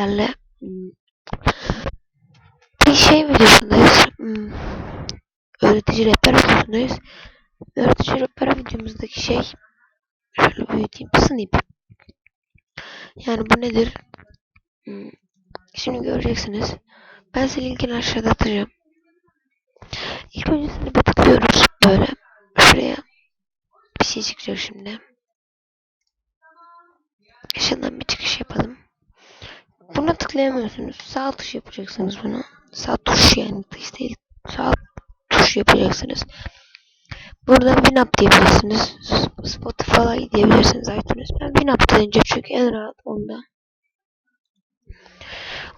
sizlerle. Hmm. Bir şey videosundayız. Hmm. Öğretici rehber videosundayız. Öğretici rehber videomuzdaki şey şöyle büyüteyim. Snip. Yani bu nedir? Hmm. Şimdi göreceksiniz. Ben size linkini aşağıda atacağım. İlk önce snip'e tıklıyoruz. Böyle. Şuraya. Bir şey çıkacak şimdi. Şuradan bir. Buna tıklayamıyorsunuz. Sağ tuş yapacaksınız bunu. Sağ tuş yani tuş değil. Sağ tuş yapacaksınız. Buradan Winamp diyebilirsiniz. Spotify diyebilirsiniz iTunes. Ben Winamp deyince çünkü en rahat onda.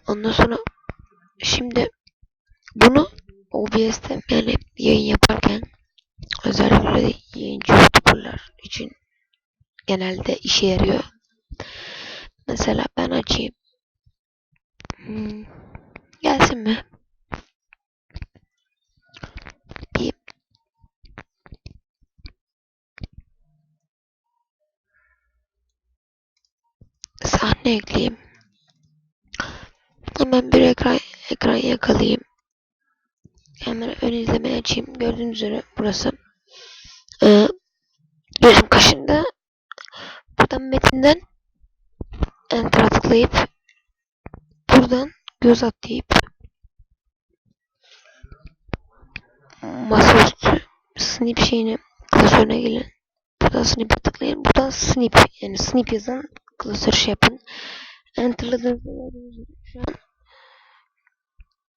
Ondan sonra şimdi bunu OBS'te yani yayın yaparken özellikle yayıncı youtuberlar için genelde işe yarıyor. Mesela ben açayım. Hmm. Gelsin mi? Bir sahne ekleyeyim. Hemen bir ekran ekran yakalayayım. Hemen ön izlemeyi açayım. Gördüğünüz üzere burası. Ee, gözüm kaşındı. Buradan metinden enter tıklayıp buradan göz at deyip masaüstü snip şeyini klasörüne gelin. Buradan snip'e tıklayın. Buradan snip yani snip yazan klasör şey yapın. Enter'ladığınızda şu an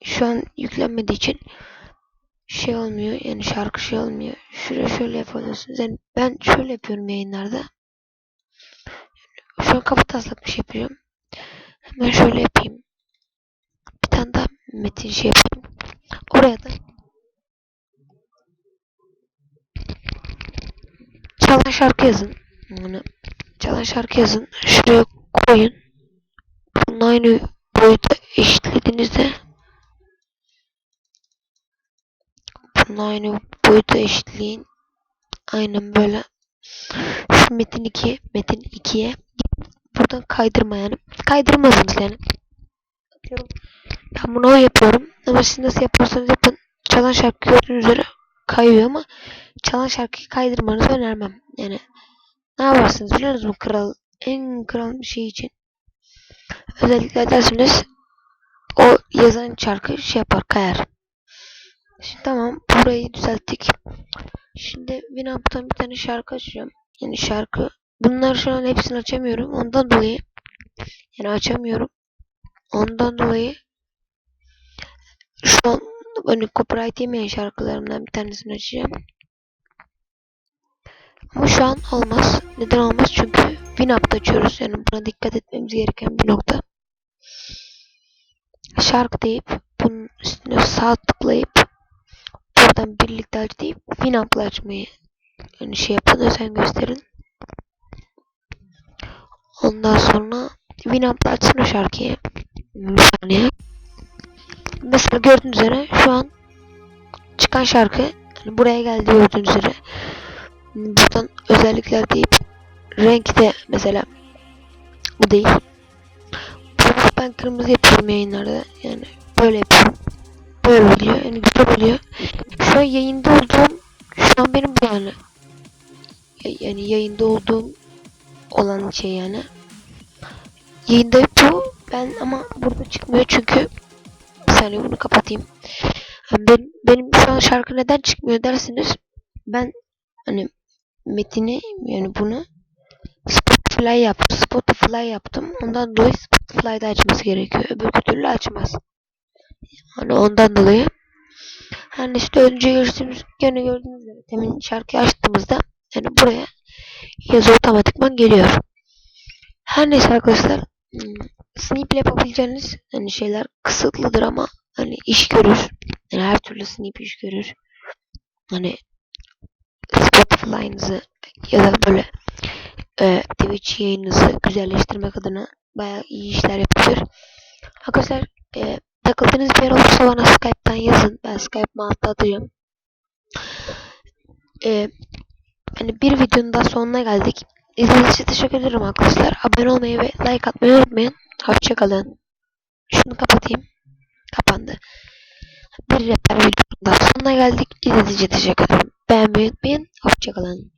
şu an yüklenmediği için şey olmuyor yani şarkı şey olmuyor. Şuraya şöyle yapıyorsunuz. Yani ben şöyle yapıyorum yayınlarda. Şu an kafa taslak bir şey yapıyorum. Hemen şöyle yapayım. Metin şey yapayım. Oraya da çalan şarkı yazın. Bunu çalan şarkı yazın. Şuraya koyun. Bunun aynı boyuta eşitlediğinizde bunun aynı boyuta eşitleyin. Aynen böyle. Şu metin 2, metin 2'ye buradan kaydırma yani. Kaydırmadınız yani. Atıyorum. Ben bunu yapıyorum. Ama siz nasıl yapıyorsanız yapın. Çalan şarkı gördüğünüz üzere kayıyor ama çalan şarkıyı kaydırmanızı önermem. Yani ne yaparsınız biliyor musunuz? Kral, en kral bir şey için. Özellikle edersiniz o yazan şarkı şey yapar kayar. Şimdi tamam burayı düzelttik. Şimdi Winamp'tan bir tane şarkı açacağım. Yani şarkı. Bunlar şu an hepsini açamıyorum. Ondan dolayı yani açamıyorum. Ondan dolayı şu an hani copyright yemeyen şarkılarımdan bir tanesini açacağım. Ama şu an olmaz. Neden olmaz? Çünkü Winamp'ta açıyoruz. Yani buna dikkat etmemiz gereken bir nokta. Şarkı deyip bunun üstüne sağ tıklayıp buradan birlikte aç deyip Winamp'la açmayı yani şey yapın özen gösterin. Ondan sonra Winamp'la açsın o şarkıyı. Bir saniye. Mesela gördüğünüz üzere şu an çıkan şarkı yani buraya geldi gördüğünüz üzere. Buradan özellikler deyip renk de mesela bu değil. Ben kırmızı yapıyorum yayınlarda. Yani böyle yapıyorum. Böyle oluyor. Yani güzel oluyor. Şu an yayında olduğum şu an benim bu yani. Yani yayında olduğum olan şey yani. Yayında bu. Ben ama burada çıkmıyor çünkü saniye bunu kapatayım. Ben, benim şu an şarkı neden çıkmıyor dersiniz. Ben hani metini yani bunu Spotify yaptım. Spotify yaptım. Ondan dolayı Spotify'da açması gerekiyor. Öbür türlü açmaz. Hani ondan dolayı. Hani işte önce gördüğümüz gene gördüğünüz gibi temin şarkıyı açtığımızda yani buraya yazı otomatikman geliyor. Her neyse arkadaşlar snip ile yapabileceğiniz hani şeyler kısıtlıdır ama hani iş görür. Yani her türlü snip iş görür. Hani Spotify'ınızı ya da böyle e, Twitch yayınınızı güzelleştirmek adına bayağı iyi işler yapabilir. Arkadaşlar e, takıldığınız bir yer olursa bana Skype'tan yazın. Ben Skype'ımı altta atacağım. E, hani bir videonun daha sonuna geldik. İzlediğiniz için teşekkür ederim arkadaşlar. Abone olmayı ve like atmayı unutmayın. Hoşçakalın. Şunu kapatayım. Kapandı. Bir rehber videosunun daha sonuna geldik. İzlediğiniz için teşekkür ederim. Beğenmeyi unutmayın. Hoşçakalın.